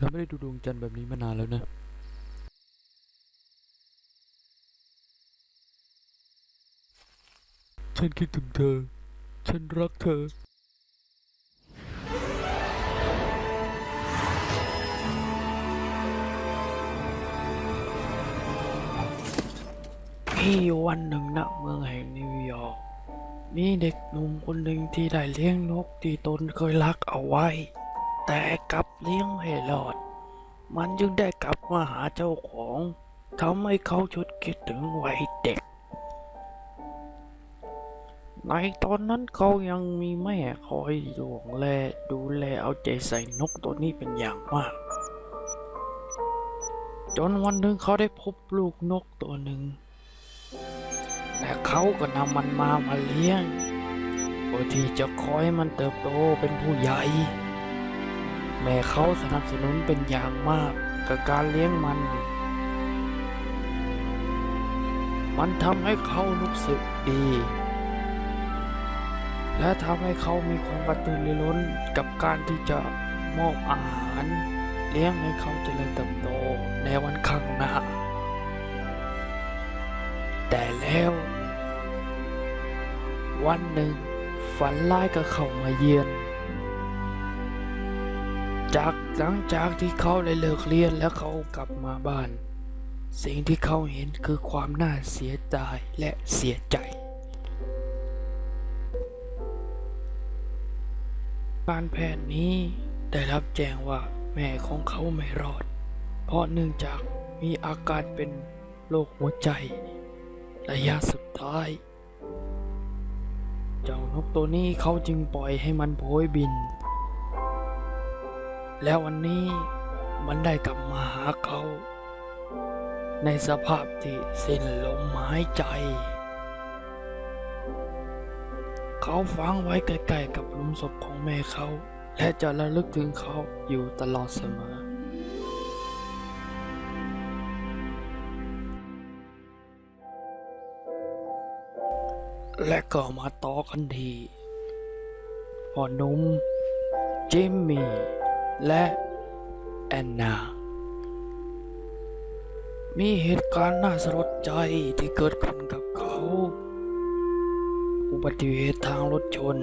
เราไม่ได้ดูดวงจันทร์แบบนี้มานานแล้วนะฉันคิดถึงเธอ ฉันรักเธอ มีอยู่วันหนึ่งณเมืองแห่งนิวยอร์กมีเด็กหนุ่มคนหนึ่งที่ได้เลี้ยงนกที่ตนเคยรักเอาไว้ แต่กลับเลี้ยงไม่รอด มันจึงได้กลับมาหาเจ้าของทำให้เขาชุดคิดถึงวัยเด็ก ในตอนนั้นเขายังมีแม่คอยห่วงแลดูแลเอาใจใส่นกตัวนี้เป็นอย่างมาก จนวันหนึ่งเขาได้พบลูกนกตัวหนึ่งและเขาก็นำมันมามาเลี้ยงเพื่อที่จะคอยให้มันเติบโตเป็นผู้ใหญ่ แม่เขาสนับสนุนเป็นอย่างมากกับการเลี้ยงมัน มันทำให้เขารู้สึกดี และทำให้เขามีความกระตือรือร้นกับการที่จะมอบอาหาร เลี้ยงให้เขาเจริญเติบโตในวันข้างหน้า แต่แล้ว วันหนึ่งฝันร้ายก็เข้ามาเยือน จากหลังจากที่เขาได้เลิกเรียนแล้วเขากลับมาบ้าน สิ่งที่เขาเห็นคือความน่าเสียดายและเสียใจ การแพทย์นี้ได้รับแจ้งว่าแม่ของเขาไม่รอด เพราะเนื่องจากมีอาการเป็นโรคหัวใจ ระยะสุดท้าย เจ้านกตัวนี้เขาจึงปล่อยให้มันโพยบิน แล้ววันนี้มันได้กลับมาหาเขา ในสภาพที่สิ้นลมหายใจ เขาฝังไว้ใกล้ๆกับหลุมศพของแม่เขา และจะระลึกถึงเขาอยู่ตลอดเสมอและก็มาต่อกันทีพ่อนุ่มจิมมี่ และแอนนา มีเหตุการณ์น่าสลดใจที่เกิดขึ้นกับเขา อุบัติเหตุทางรถชน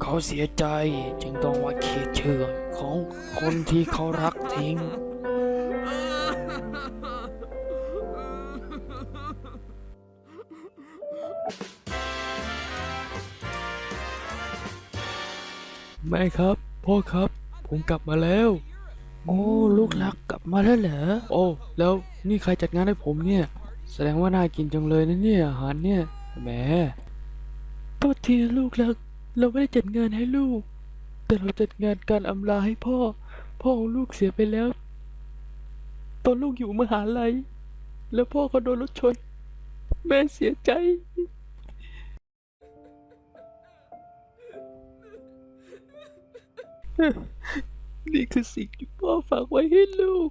เขาเสียใจจึงต้องมาเขียดเชื่อของคนที่เขารักทิ้ง แม่ครับ พ่อครับ ผมกลับมาแล้ว โอ้ลูกรักกลับมาแล้วเหรอโอ้ แล้วนี่ใครจัดงานให้ผมเนี่ย แสดงว่าน่ากินจังเลยนะเนี่ยอาหารเนี่ยแหมโทษทีนะลูกรัก เราไม่ได้จัดงานให้ลูก แต่เราจัดงานการอำลาให้พ่อ พ่อของลูกเสียไปแล้ว ตอนลูกอยู่มหาลัยแล้วพ่อก็โดนรถชน แม่เสียใจ นี่คือสิ่งที่พ่อฝากไว้ให้ลูก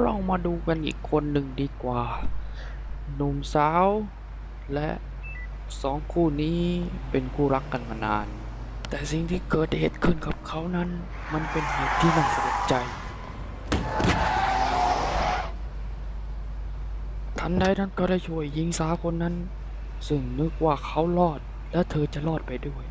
เรามาดูกันอีกคนหนึ่งดีกว่า หนุ่มสาว และสองคู่นี้เป็นคู่รักกันมานาน แต่สิ่งที่เกิดเหตุขึ้นกับเขานั้น มันเป็นเหตุที่น่าสลดใจ ทันใดนั้นก็ได้ช่วยหญิงสาวคนนั้น ซึ่งนึกว่าเขารอด และเธอจะรอดไปด้วย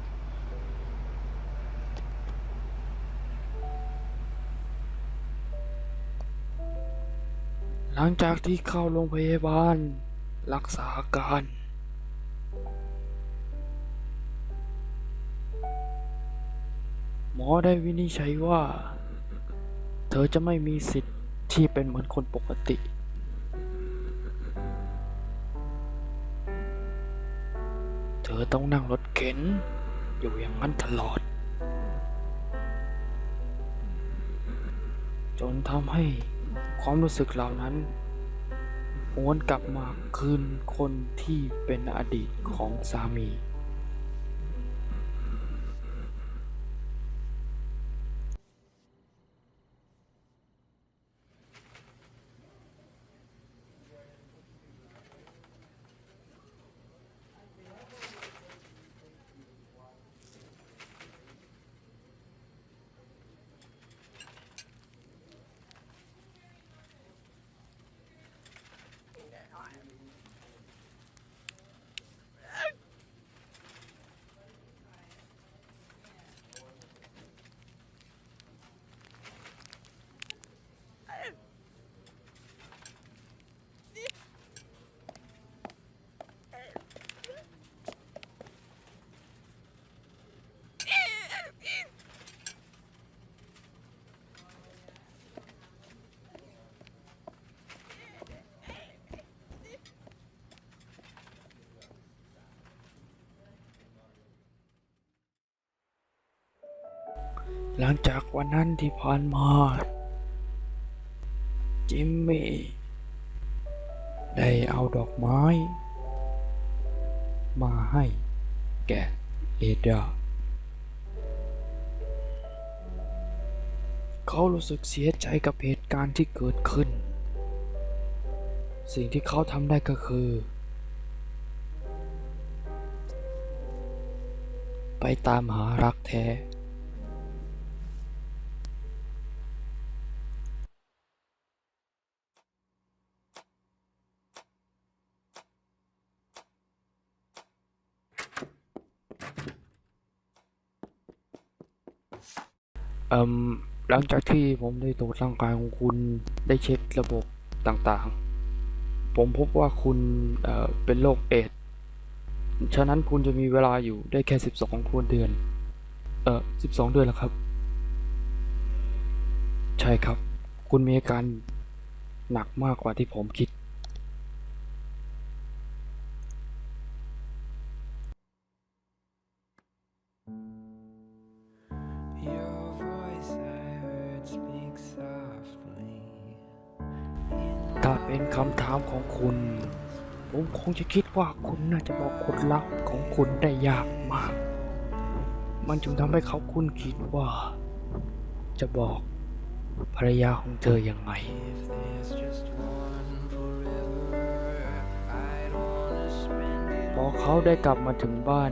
หลังจากที่เข้าโรงพยาบาล รักษาอาการ หมอได้วินิจฉัยว่า เธอจะไม่มีสิทธิ์ที่เป็นเหมือนคนปกติ อต้องนั่งรถเข็น อยู่อย่างนั้นตลอด จนทำให้ความรู้สึกเหล่านั้นหวนกลับมาคืนคนที่เป็นอดีตของสามี หลังจากวันนั้นที่ผ่านมา จิมมี่ ได้เอาดอกไม้ มาให้แก่เอดาเขารู้สึกเสียใจกับเหตุการณ์ที่เกิดขึ้น สิ่งที่เขาทำได้ก็คือ ไปตามหารักแท้ เอ่มหลังจากที่ผมได้ตรวจร่างกายของคุณได้เช็คระบบต่างๆ ผมพบว่าคุณเอ่อเป็นโรคเอดส์ฉะนั้นคุณจะมีเวลาอยู่ได้แค่ 12ควเดือน เอ่อ12 เดือนแล้วครับ ใช่ครับ คุณมีอาการหนักมากกว่าที่ผมคิด นคำถามของคุณ ผมคงจะคิดว่าคุณน่าจะบอกคนรักของคุณได้ยากมาก มันจึงทำให้เขาคุ้นคิดว่า จะบอกภรรยาของเธอยังไงพอเขาได้กลับมาถึงบ้าน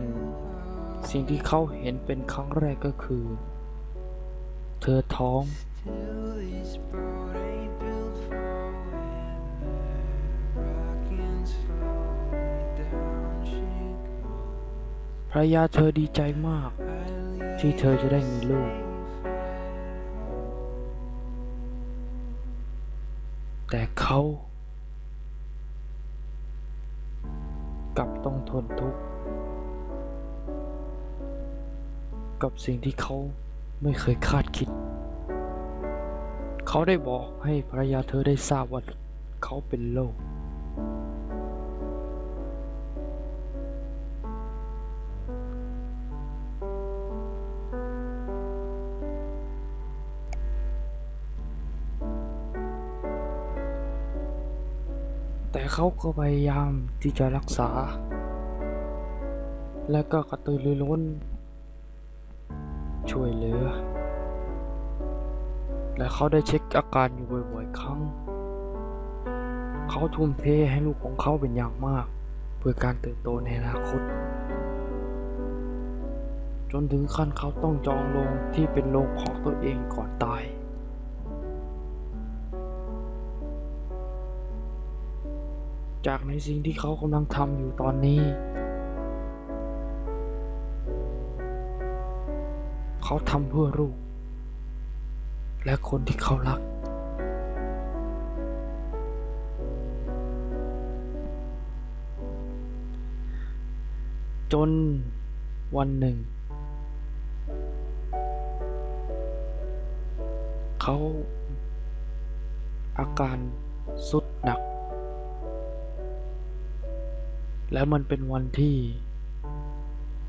สิ่งที่เขาเห็นเป็นครั้งแรกก็คือ เธอท้อง ภรรยาเธอดีใจมาก ที่เธอจะได้มีลูก แต่เขากลับต้องทนทุกข์กับสิ่งที่เขาไม่เคยคาดคิด เขาได้บอกให้ภรรยาเธอได้ทราบว่าเขาเป็นโรค เขาก็พยายามที่จะรักษา และก็กระตือรือร้น ช่วยเหลือ และเขาได้เช็คอาการอยู่บ่อยๆครั้ง เขาทุ่มเทให้ลูกของเขาเป็นอย่างมาก เพื่อการเติบโตในอนาคต จนถึงขั้นเขาต้องจองโรงที่เป็นโรงของตัวเองก่อนตาย จากในสิ่งที่เขากำลังทำอยู่ตอนนี้ เขาทำเพื่อลูก และคนที่เขารัก จนวันหนึ่ง เขาอาการสุดหนัก และมันเป็นวันที่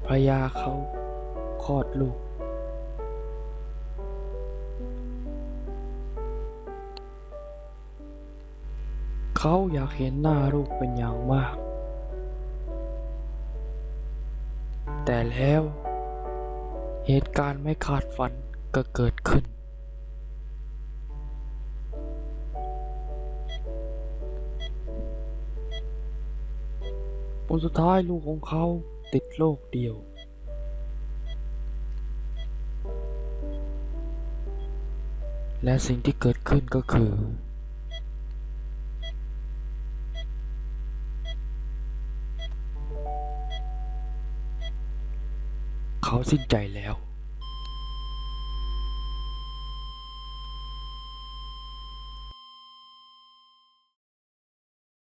ภรรยาเขาคลอดลูก เขาอยากเห็นหน้าลูกเป็นอย่างมาก แต่แล้วเหตุการณ์ไม่คาดฝันก็เกิดขึ้น ผลสุดท้ายลูกของเขาติดโรคเดียว และสิ่งที่เกิดขึ้นก็คือ เขาสิ้นใจแล้ว